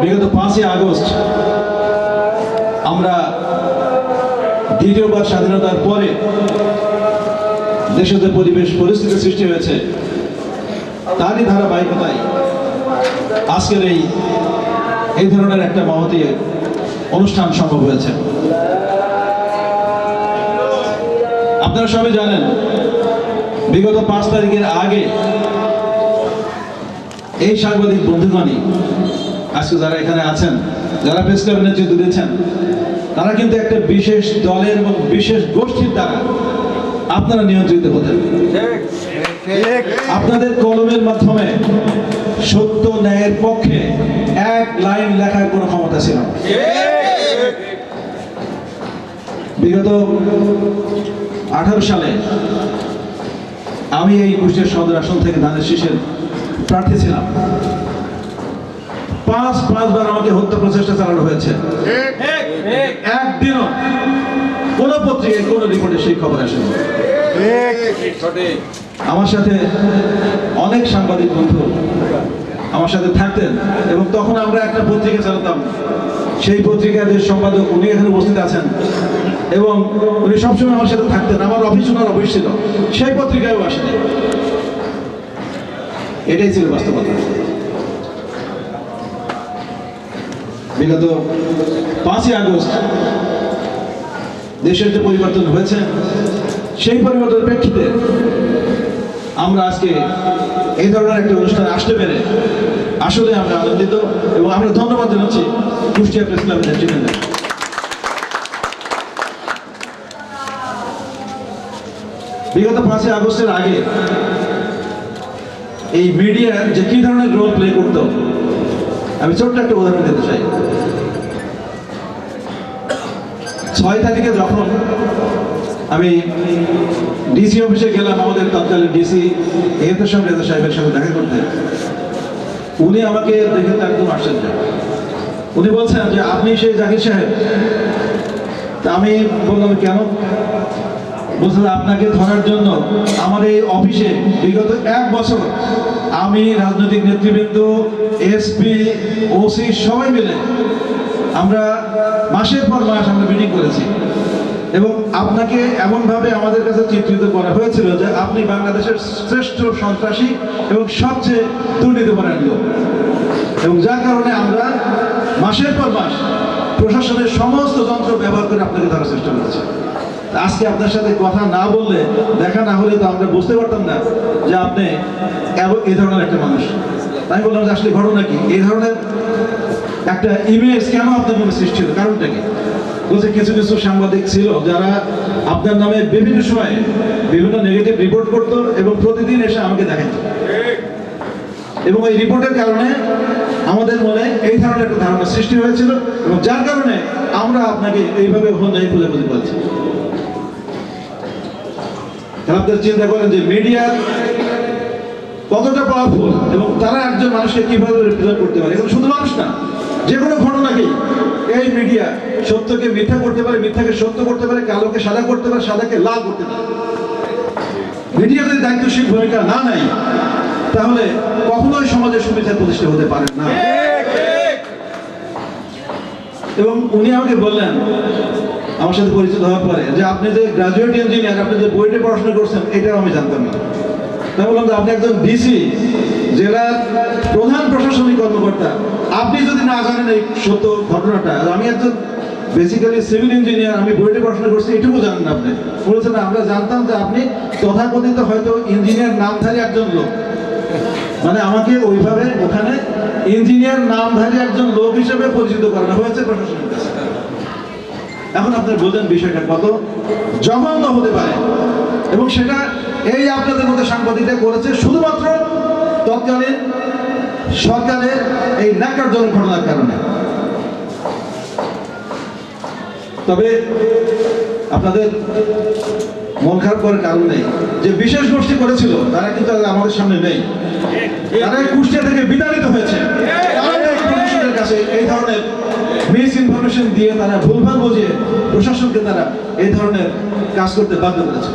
বিগত পাঁচই আগস্ট আমরা দ্বিতীয়বার স্বাধীনতার পরে দেশে যে পরিবেশ পরিস্থিতি সৃষ্টি হয়েছে। তারই ধারাবাহিকতায় আজকের এই এই ধরনের একটা মহতি অনুষ্ঠান সম্ভব হয়েছে। আপনারা সবাই জানেন, বিগত পাঁচ তারিখের আগে এই সাংবাদিক বন্ধুগণই আজকে যারা এখানে আছেন, যারা প্রেস ক্লাবের নেতৃত্ব দিচ্ছেন তারা কিন্তু একটা বিশেষ দলের এবং বিশেষ গোষ্ঠীর দ্বারা আপনারা নিয়ন্ত্রিত হতেন আপনাদের কলমের মাধ্যমে সত্য ন্যায়ের পক্ষে এক লাইন লেখার কোনো ক্ষমতা ছিল। বিগত আঠারো সালে আমি এই কুষ্টিয়া সদর আসন থেকে ধানের শীষের প্রার্থী ছিলাম পাঁচ পাঁচবার আমাকে হত্যা প্রচেষ্টা চালানো হয়েছে। একদিনও কোনো পত্রিকায় কোনো রিপোর্টে সেই খবর আসেনি। আমার সাথে অনেক সাংবাদিক বন্ধু আমার সাথে থাকতেন এবং তখন আমরা একটা পত্রিকা চালাতাম। সেই পত্রিকার যে সম্পাদক উনি এখানে উপস্থিত আছেন এবং উনি সবসময় আমার সাথে থাকতেন। আমার অফিস ওনার অফিস ছিল। সেই পত্রিকায়ও আসেনি। এটাই ছিল বাস্তবতা। বিগত পাঁচই আগস্ট দেশের যে পরিবর্তন হয়েছে, সেই পরিবর্তনের প্রেক্ষিতে আমরা আজকে এই ধরনের একটা অনুষ্ঠানে আসতে পেরে আসলে আমরা আনন্দিত এবং আমরা ধন্যবাদ জানাচ্ছি কুষ্টিয়া প্রেস ক্লাবের নেতৃবৃন্দকে। বিগত পাঁচই আগস্টের আগে এই মিডিয়া যে কি ধরনের রোল প্লে করত আমি ছোট্ট একটা উদাহরণ দিতে চাই। ছয় তারিখে যখন আমি ডিসি অফিসে গেলাম, আমাদের তৎকালীন ডিসি এহতেশাম রেজা সাহেবের সঙ্গে দেখা করতে। উনি আমাকে দেখে তো একদম আশ্চর্য উনি বলছেন যে, আপনি সেই জাকির সাহেব? তা আমি বললাম, কেন? বলছেন আপনাকে ধরার জন্য আমার এই অফিসে বিগত এক বছর আমি রাজনৈতিক নেতৃবৃন্দ এসপি ওসি, সবাই মিলে আমরা মাসের পর মাস আমরা মিটিং করেছি। এবং আপনাকে এমনভাবে আমাদের কাছে চিত্রিত করা হয়েছিল যে আপনি বাংলাদেশের শ্রেষ্ঠ সন্ত্রাসী এবং সবচেয়ে দুর্নীতিপরায়ণ লোক। এবং যার কারণে আমরা মাসের পর মাস প্রশাসনের সমস্ত যন্ত্র ব্যবহার করে আপনাকে ধরার চেষ্টা করেছি। আজকে আপনার সাথে কথা না বললে দেখা না হলে তো আমরা বুঝতে পারতাম না যে আপনি এই ধরনের একটা মানুষ। তাই বললাম যে আসলে ঘটনা কি? এই ধরনের একটা ইমেজ কেন আপনার মনে সৃষ্টি হলো? কারণটা কি? বলছে কিছু কিছু সাংবাদিক ছিল যারা আপনার নামে বিভিন্ন সময়ে বিভিন্ন নেগেটিভ রিপোর্ট করতো এবং প্রতিদিন এসে আমাকে দেখাতো এবং এই রিপোর্টের কারণে আমাদের মনে এই ধরনের একটা ধারণা সৃষ্টি হয়েছিল এবং যার কারণে আমরা আপনাকে এইভাবে হন্যায় খুঁজে খুঁজে পাচ্ছি আপনারা চিন্তা করেন যে মিডিয়া কতটা পাওয়ারফুল এবং তারা একজন মানুষকে কীভাবে রিপ্রেজেন্ট করতে পারে? এগুলো শুধু মানুষ না, যে কোনো ঘটনাকেই এই মিডিয়া সত্যকে মিথ্যা করতে পারে, মিথ্যাকে সত্য করতে পারে, কালোকে সাদা করতে পারে, সাদাকে লাল করতে পারে। মিডিয়া যদি দায়িত্বশীল ভূমিকা না নেয় তাহলে কখনোই সমাজের সুবিধা প্রতিষ্ঠা হতে পারে না। এবং উনি আমাকে বললেন, আমার সাথে পরিচিত হওয়ার পরে, যে আপনি যে গ্রাজুয়েট ইঞ্জিনিয়ার আপনি যে বইটে পড়াশোনা করছেন, এটাও আমি জানতাম না। তাই বললাম যে আপনি একজন ডিসি জেলার প্রধান প্রশাসনিক কর্মকর্তা। আপনি যদি না জানেন এই সত্য ঘটনাটা আমি একজন বেসিক্যালি সিভিল ইঞ্জিনিয়ার আমি বইটে পড়াশোনা করছি, এটুকু জানেন আপনি। বলেছেন আমরা জানতাম যে আপনি তথাকথিত হয়তো ইঞ্জিনিয়ার নামধারী একজন লোক। মানে আমাকে ওইভাবে ওখানে ইঞ্জিনিয়ার নামধারী একজন লোক হিসেবে পরিচিত করানো হয়েছে প্রশাসনের কাছে। এখন আপনার বোঝেন বিষয়টা কত জঘন্য হতে পারে। এবং সেটা এই আপনাদের মধ্যে সাংবাদিকরা করেছে, শুধুমাত্র তৎকালীন সরকারের এই ন্যাকারজনক ঘটনার কারণে। তবে আপনাদের মন খারাপ করার কারণ নেই। যে বিশেষ গোষ্ঠী করেছিল, তারা কিন্তু আমাদের সামনে নেই। তারা কুষ্টিয়া থেকে বিতাড়িত হয়েছে। এই ধরনের মিস ইনফরমেশন দিয়ে তারা ভুলভাল বুঝিয়ে প্রশাসনকে তারা এই ধরনের কাজ করতে বাধ্য করেছে।